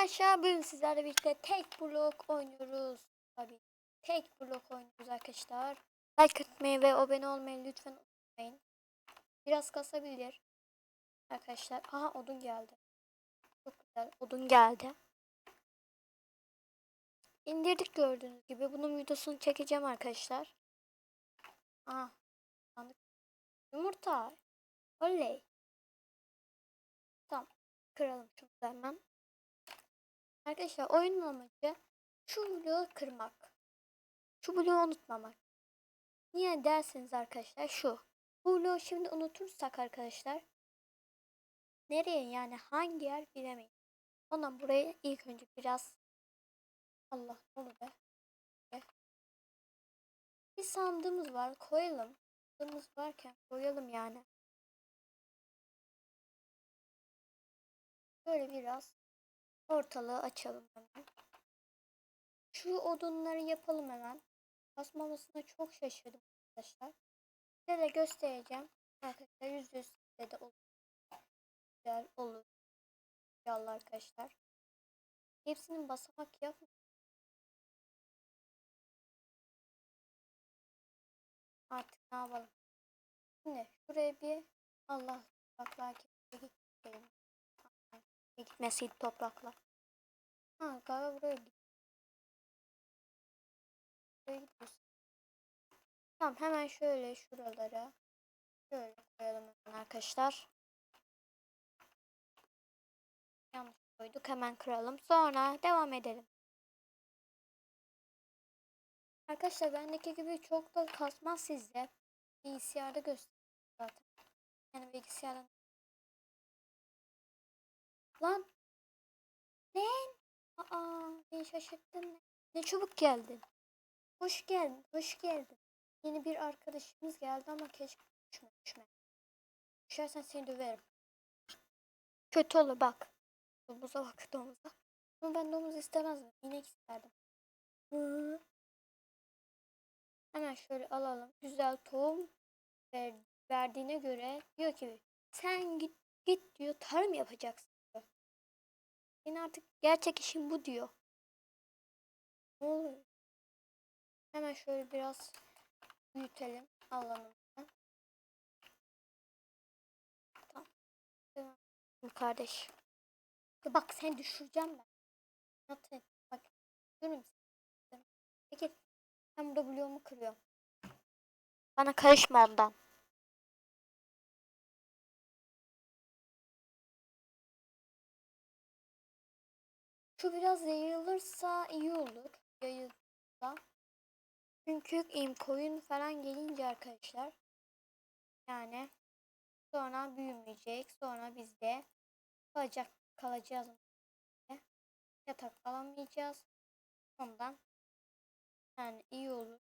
Arkadaşlar bugün sizlerle birlikte tek blok oynuyoruz. Tabii tek blok oynuyoruz arkadaşlar. Like atmayı ve abone olmayı lütfen unutmayın. Biraz kasabilir. Arkadaşlar. Aha odun geldi. Çok güzel odun geldi. İndirdik gördüğünüz gibi. Bunun videosunu çekeceğim arkadaşlar. Aha. Yumurta. Oley. Tamam. Kıralım şunu hemen. Arkadaşlar oyunun amacı şu bloğu kırmak. Şu bloğu unutmamak. Niye derseniz arkadaşlar şu. Bu bloğu şimdi unutursak arkadaşlar nereye yani hangi yer bilemeyiz. Ondan buraya ilk önce biraz Allah ne olur be. Bir sandığımız var koyalım. Sandığımız varken koyalım yani. Böyle biraz ortalığı açalım. Şu odunları yapalım hemen. Basmamasına çok şaşırdım arkadaşlar. Size de göstereceğim. Arkadaşlar yüzde yüz de olur. Güzel olur. İnşallah arkadaşlar. Hepsinin basamak yapma. Artık ne yapalım? Şimdi şuraya bir Allah topraklar gitmeyin. Gitmesiydi toprakla. Ha galiba buraya gidiyoruz. Tamam hemen şöyle şuralara şöyle koyalım arkadaşlar. Yanlış koyduk hemen kıralım. Sonra devam edelim. Arkadaşlar bendeki gibi çok da kasmaz sizde. Bilgisayarda gösteriyor zaten. Yani bilgisayardan. Lan. Ne? Aa, beni şaşırttın. Ne çabuk geldin. Hoş geldin, hoş geldin. Yeni bir arkadaşımız geldi ama keşke düşme, düşme. Düşersen seni döverim. Kötü olur bak. Domuza bak domuza. Ama ben domuz istemezdim. İnek isterdim. Hı. Hemen şöyle alalım. Güzel tohum ver, verdiğine göre diyor ki sen git git diyor tarım yapacaksın Senin artık gerçek işin bu diyor. Ne oluyor? Hemen şöyle biraz büyütelim alanımızı. Tamam. Devam. Kardeş. Bak sen düşüreceğim ben. Nasıl? Bak. Görün Peki. Ben burada bloğumu kırıyorum. Bana karışma ondan. Şu biraz yayılırsa iyi olur. Yayılırsa. Çünkü koyun falan gelince arkadaşlar yani sonra büyümeyecek. Sonra biz de kalacak kalacağız. Yatak alamayacağız. Ondan yani iyi olur.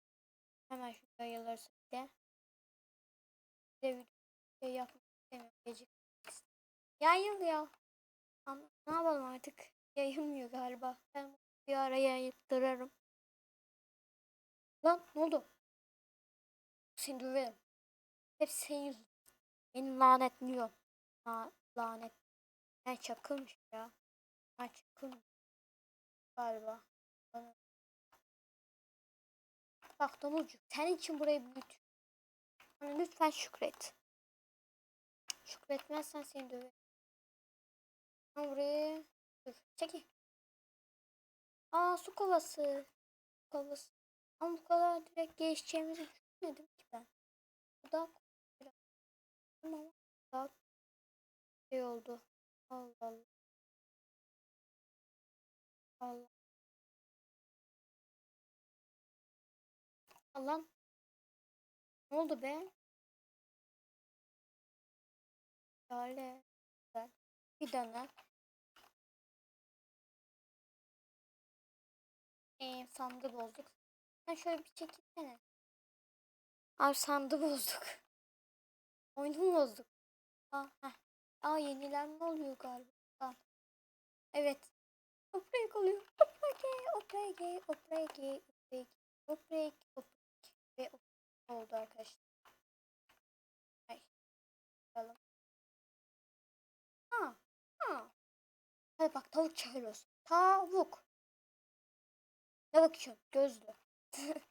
Hemen şu yayılırsa bir de bir de bir şey yapmak istemiyorum. Gecik. Yayıl ya. Ne yapalım artık. Yayılmıyor galiba. Ben bir ara yayıttırırım. Lan ne oldu? Seni döverim. Hep senin yüzünden. Beni lanetliyor. La, lanet. Ben çakılmış ya. Ben çakılmış. Galiba. Bana. Bak domuzcuk. Senin için burayı büyüt. Hani lütfen şükret. Şükretmezsen seni döverim. Ha buraya. Dur. Çekil. Aa su kovası. Kovası. Ama bu kadar direkt geçeceğimizi düşünmedim ki ben. Bu da ama daha şey oldu. Allah Allah. Allah. Allah. Ne oldu be? Güzel. Bir dönem. Ee, sandığı bozduk. Sen şöyle bir çekilsene. Abi sandığı bozduk. Oyunu bozduk? Aa, heh. Aa yenilenme oluyor galiba. Aa. Evet. Oprek oluyor. Oprek, oprek, oprek, oprek, oprek, oprek ve oprek oldu arkadaşlar. Ay. Bakalım. Ha, ha. Hadi bak tavuk çağırıyorsun. Tavuk. Ne bakıyorsun? Gözlü.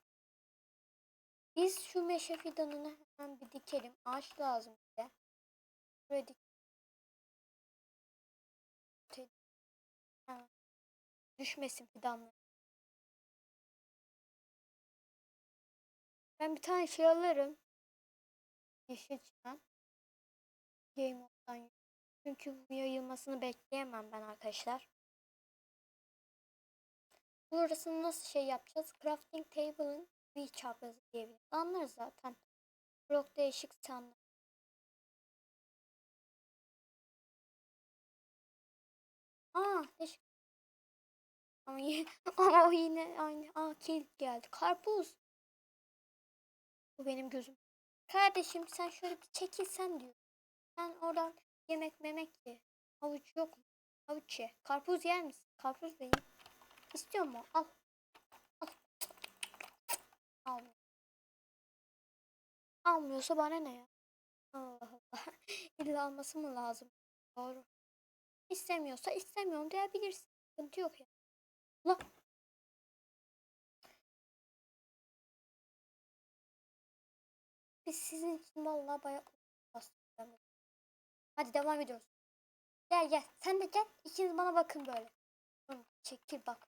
Biz şu meşe fidanını hemen bir dikelim. Ağaç lazım bize. Buraya dik. Te- Ha. Düşmesin fidanlar. Ben bir tane şey alırım. Yeşil çimen. Game. Çünkü bu yayılmasını bekleyemem ben arkadaşlar. Burasını nasıl şey yapacağız? Crafting table'ın bir çaprazı diyebiliriz. Anlarız zaten. Blok değişik sanlar. Aa, değişik. Ama, ama o yine aynı. Aa, kilit geldi. Karpuz. Bu benim gözüm. Kardeşim sen şöyle bir çekilsen diyor. Sen oradan yemek memek ye. Havuç yok mu? Havuç ye. Karpuz yer misin? Karpuz ye. İstiyor mu? Al. Al. Almıyor. Almıyorsa bana ne ya? Allah Allah. İlla alması mı lazım? Doğru. İstemiyorsa istemiyorum diyebilirsin. Sıkıntı yok ya. Allah. Biz sizin için vallahi bayağı. Hadi devam ediyoruz. Gel gel. Sen de gel. İkiniz bana bakın böyle. Çekil bak.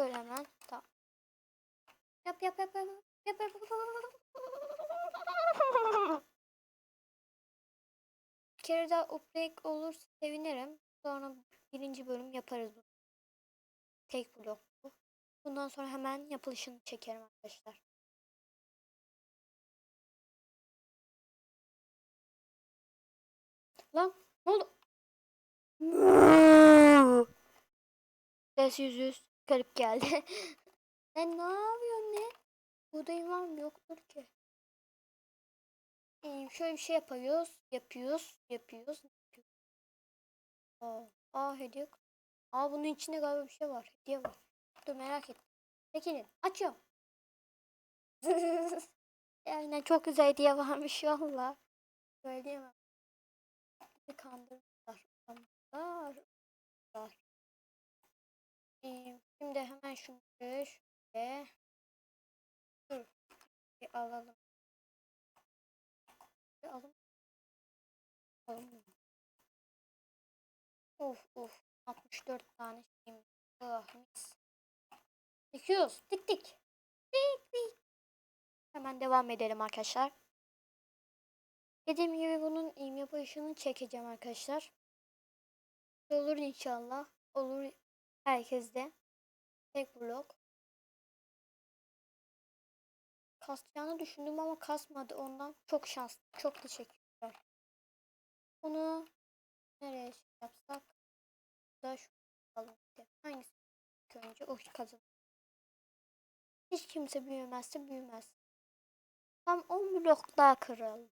Şöyle hemen. Tamam. Yap yap yap yap. Yap yap yap. Bir kere daha upgrade olursa sevinirim. Sonra birinci bölüm yaparız bunu. Tek blok bu. Bundan sonra hemen yapılışını çekerim arkadaşlar. Lan ne oldu? Ses yüz yüz garip geldi. Sen ne yapıyorsun ne? Buğdayın var mı? Yoktur ki. Ee, şöyle bir şey yapıyoruz. Yapıyoruz. Yapıyoruz. yapıyoruz. Aa, aa hediye. Aa bunun içinde galiba bir şey var. Hediye var. Dur merak ettim. Çekilin. Açıyorum. Aynen çok güzel hediye varmış valla. Söyleyemem. Bizi. Kandırmışlar. Kandırmışlar. Ee, şimdi hemen şunu şöyle. Dur. Bir alalım. Bir alalım. Alalım. Of of. 64 tane şeyim. Ah mis. Dikiyoruz. Dik dik. Dik dik. Hemen devam edelim arkadaşlar. Dediğim gibi bunun yapışını çekeceğim arkadaşlar. Olur inşallah. Olur herkeste. Tek blok. Kasacağını düşündüm ama kasmadı ondan. Çok şanslı. Çok teşekkürler. Bunu nereye şey yapsak? Da şu alalım. Hangisi önce? O kazan. Hiç kimse büyümezse büyümez. Tam 10 blok daha kıralım.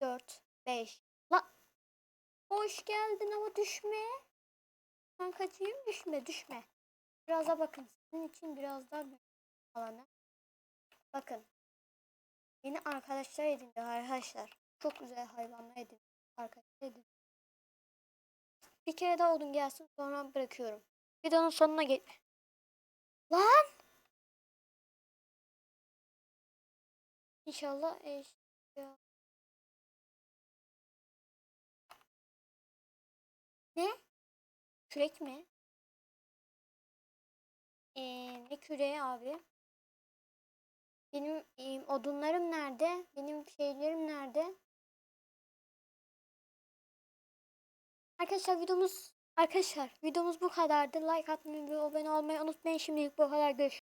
4, 5. La. Hoş geldin ama düşme. Ben kaçayım düşme düşme. Biraz daha bakın. Sizin için biraz daha büyük alanı. Bakın. Yeni arkadaşlar edindi arkadaşlar. Çok güzel hayvanlar edin. Arkadaşlar edin. Bir kere daha odun gelsin sonra bırakıyorum. Videonun sonuna gel. Lan! İnşallah eşya. Ne? Kürek mi? Ne küreği abi? Benim e, odunlarım nerede? Benim şeylerim nerede? Arkadaşlar videomuz arkadaşlar videomuz bu kadardı. Like atmayı ve abone olmayı unutmayın. Şimdilik bu kadar. Görüşürüz.